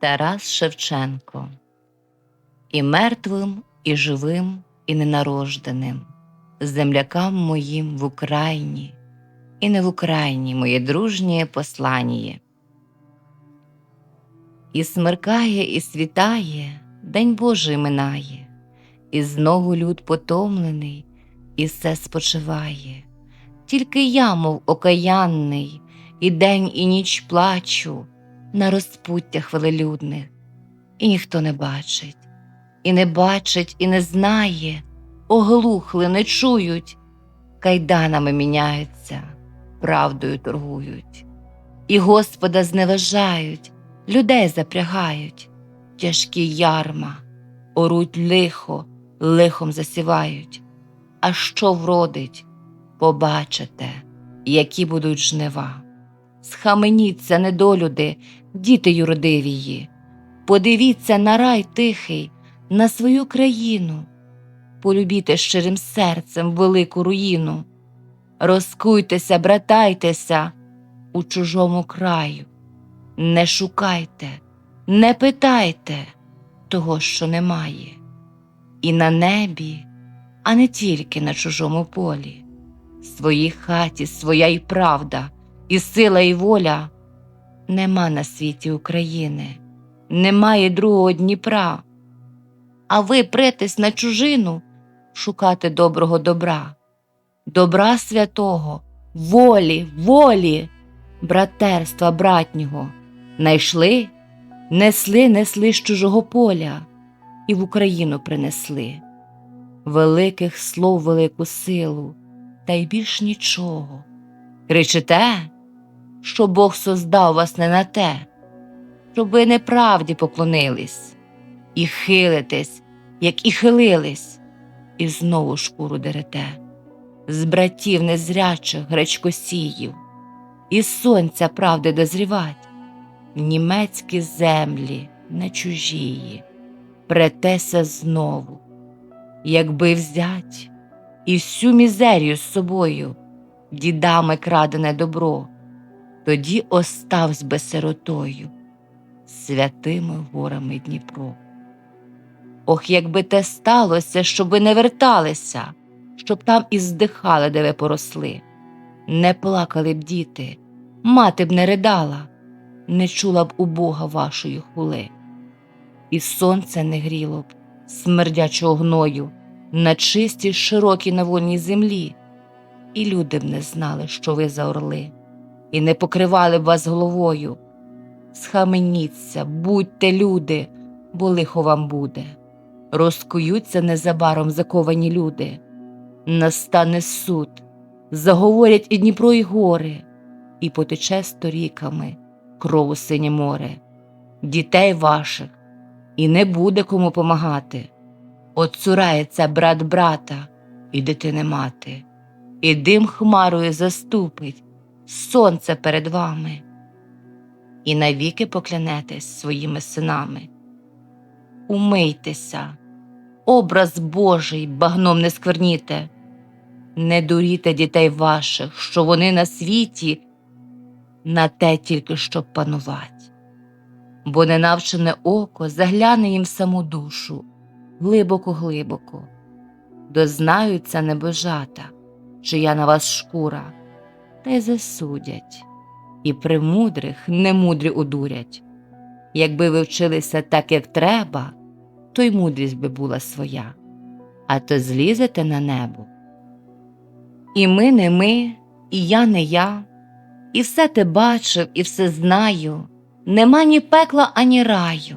Тарас Шевченко І мертвим, і живим, і ненарожденим, землякам моїм в Україні, і не в Україні моє дружнє послання. І смеркає, і світає, День Божий минає, і знову люд потомлений, і все спочиває. Тільки я, мов окаянний, і день, і ніч плачу на розпуттях велелюдних, і ніхто не бачить, і не бачить, і не знає, оглухли, не чують, кайданами міняються, правдою торгують, і Господа зневажають, людей запрягають, тяжкі ярма, оруть лихо, лихом засівають. А що вродить, побачите, які будуть жнива. Схаменіться, недолюди, діти юродивії, подивіться на рай тихий, на свою країну, полюбіте щирим серцем велику руїну, розкуйтеся, братайтеся у чужому краю, не шукайте, не питайте того, що немає, і на небі, а не тільки на чужому полі, своїй хаті своя й правда і сила, і воля. Нема на світі України, немає другого Дніпра. А ви претесь на чужину шукати доброго добра, добра святого, волі, волі, братерства братнього. Найшли, несли, несли з чужого поля і в Україну принесли. Великих слов велику силу, та й більш нічого. Кричите? Що Бог создав вас не на те, щоб ви неправді поклонились і хилитесь, як і хилились, і знову шкуру дерете, з братів незрячих гречкосіїв, і сонця правди дозрівать, в німецькі землі не чужії, претеся знову, якби взять і всю мізерію з собою, дідами крадене добро тоді оставсь би сиротою, святими горами Дніпро. Ох, якби те сталося, щоб ви не верталися, щоб там і здихали, де ви поросли, не плакали б діти, мати б не ридала, не чула б у Бога вашої хули, і сонце не гріло б смердячого гною на чистій широкій на вольній землі, і люди б не знали, що ви за орли і не покривали б вас головою. Схаменіться, будьте люди, бо лихо вам буде. Розкуються незабаром заковані люди. Настане суд, заговорять і Дніпро, і гори, і потече сторіками крову синє море, дітей ваших, і не буде кому помагати. Отцурається брат брата і дитини мати, і дим хмарою заступить сонце перед вами, і навіки поклянетесь своїми синами. Умийтеся, образ Божий багном не скверніте, не дуріте дітей ваших, що вони на світі, на те тільки щоб панувати, бо ненавчене око загляне їм в саму душу глибоко, глибоко, дознаються небожата, чия на вас шкура та й засудять, і премудрих немудрі удурять. Якби ви вчилися так, як треба, то й мудрість би була своя, а то злізете на небо. І ми не ми, і я не я, і все те бачив, і все знаю. Нема ні пекла, ані раю,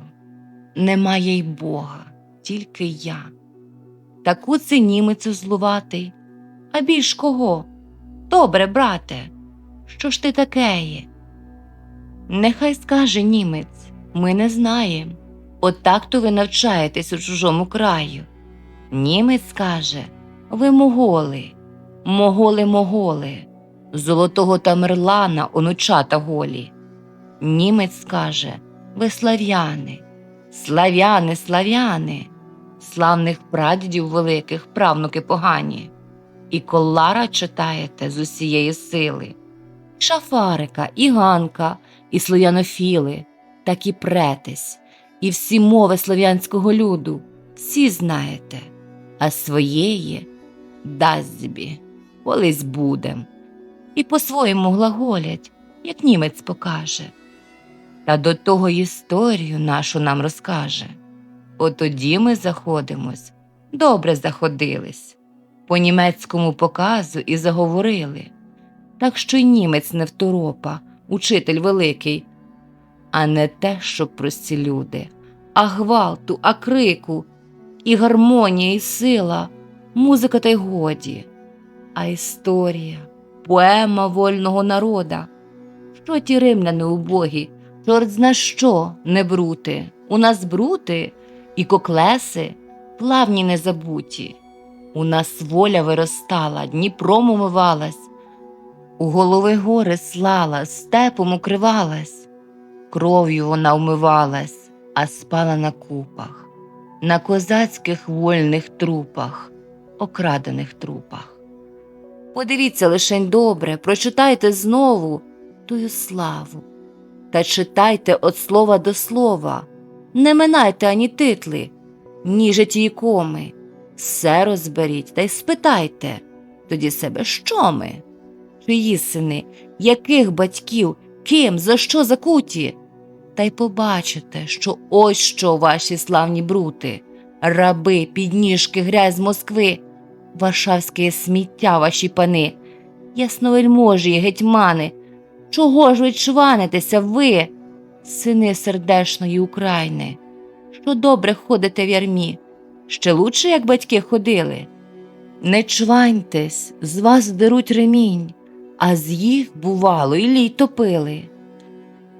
немає й Бога, тільки я. Таку це німецю злуватий, а більш кого? Добре, брате, що ж ти такеє? Нехай скаже німець, ми не знаємо. Отак то ви навчаєтесь у чужому краю. Німець скаже ви моголи, моголи моголи, золотого Тамерлана онучата голі. Німець скаже ви слав'яни, слав'яни, слав'яни, славних прадідів великих правнуки погані і колара читаєте з усієї сили, шафарика, і ганка, і слоянофіли, так і претесь, і всі мови слов'янського люду, всі знаєте, а своєї дасть колись будем. І по-своєму глаголять, як німець покаже. Та до того історію нашу нам розкаже. Отоді ми заходимось, добре заходились, по німецькому показу і заговорили. Так що й німець не второпа, учитель великий, а не те, що прості люди, а гвалту, а крику, і гармонія, і сила, музика та й годі, а історія, поема вольного народа. Що ті римляни убогі, чорт зна що, не брути, у нас брути і коклеси, плавні незабуті. У нас воля виростала, Дніпром умивалась, у голови гори слала, степом укривалась, кров'ю вона вмивалась, а спала на купах, на козацьких вольних трупах, окрадених трупах. Подивіться лишень добре, прочитайте знову тую славу, та читайте від слова до слова, не минайте ані титли, ні житті коми, все розберіть та й спитайте тоді себе, що ми, чиї сини, яких батьків, ким, за що закуті, та й побачите, що ось що ваші славні брути, раби, підніжки, грязь Москви, варшавське сміття ваші пани, ясновельможі гетьмани, чого ж ви чванитеся ви, сини сердешної України, що добре ходите в ярмі, ще лучше, як батьки ходили. Не чваньтесь, з вас деруть ремінь, а з їх, бувало, і лій топили.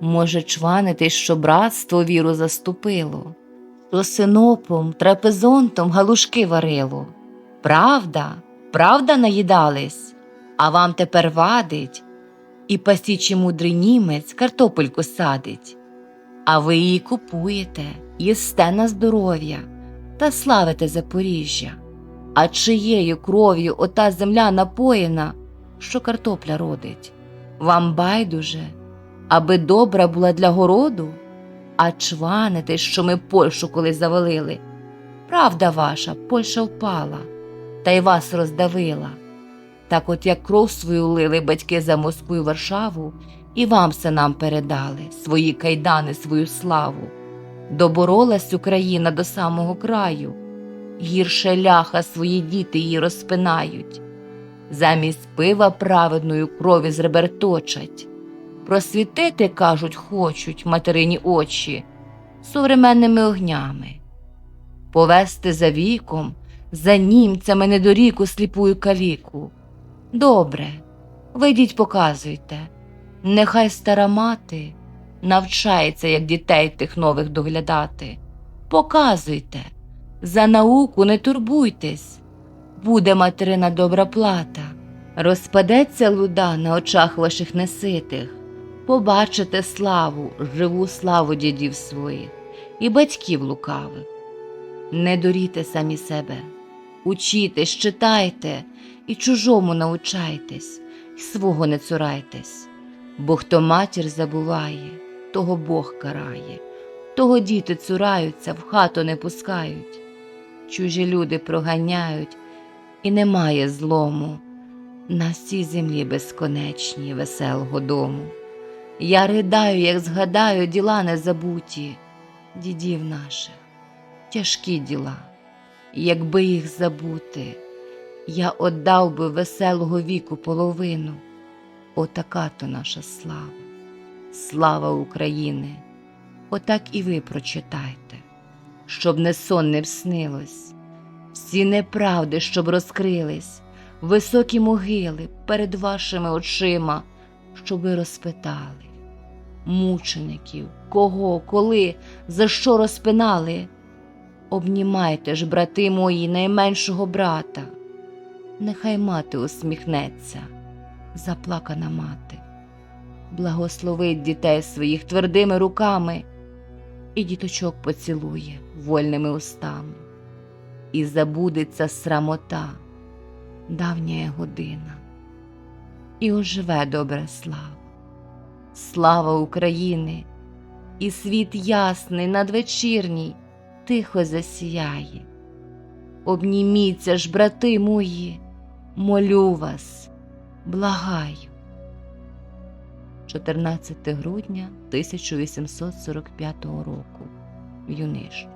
Може, чванитись, що братство віру заступило, то синопом, трапезонтом галушки варило. Правда, правда наїдались, а вам тепер вадить, і пасічий мудрий німець картопельку садить, а ви її купуєте, їсте на здоров'я та славите Запоріжжя. А чиєю кров'ю ота земля напоєна, що картопля родить? Вам байдуже, аби добра була для городу, а чваните, що ми Польщу колись завалили. Правда ваша, Польща впала, та й вас роздавила. Так от як кров свою лили батьки за Москву і Варшаву, і вам все передали, свої кайдани, свою славу. Доборолась Україна до самого краю, гірше ляха свої діти її розпинають, замість пива праведною крові з ребер точать. Просвітити, кажуть, хочуть материні очі современними огнями, повести за віком, за німцями недоріку сліпую каліку. Добре, вийдіть, показуйте, нехай стара мати навчається, як дітей тих нових доглядати. Показуйте, за науку не турбуйтесь, буде материна добра плата, розпадеться луда на очах ваших неситих, побачите славу, живу славу дідів своїх і батьків лукавих. Не доріте самі себе, учітесь, читайте і чужому научайтесь, і свого не цурайтесь, бо хто матір забуває, того Бог карає, того діти цураються, в хату не пускають, чужі люди проганяють, і немає злому. На всій землі безконечній веселого дому. Я ридаю, як згадаю діла незабуті, дідів наших, тяжкі діла, якби їх забути, я отдав би веселого віку половину. Отака то наша слава, слава України. Отак і ви прочитайте, щоб не сон не вснилось, всі неправди, щоб розкрились, високі могили перед вашими очима, щоб ви розпитали мучеників, кого, коли, за що розпинали. Обнімайте ж, брати мої, найменшого брата. Нехай мати усміхнеться, заплакана мати, благословить дітей своїх твердими руками і діточок поцілує вольними устами, і забудеться срамота, давня година, і оживе добра слава. Слава України, і світ ясний надвечірній тихо засіяє. Обніміться ж, брати мої, молю вас, благаю. 14 грудня 1845 року. Юниш.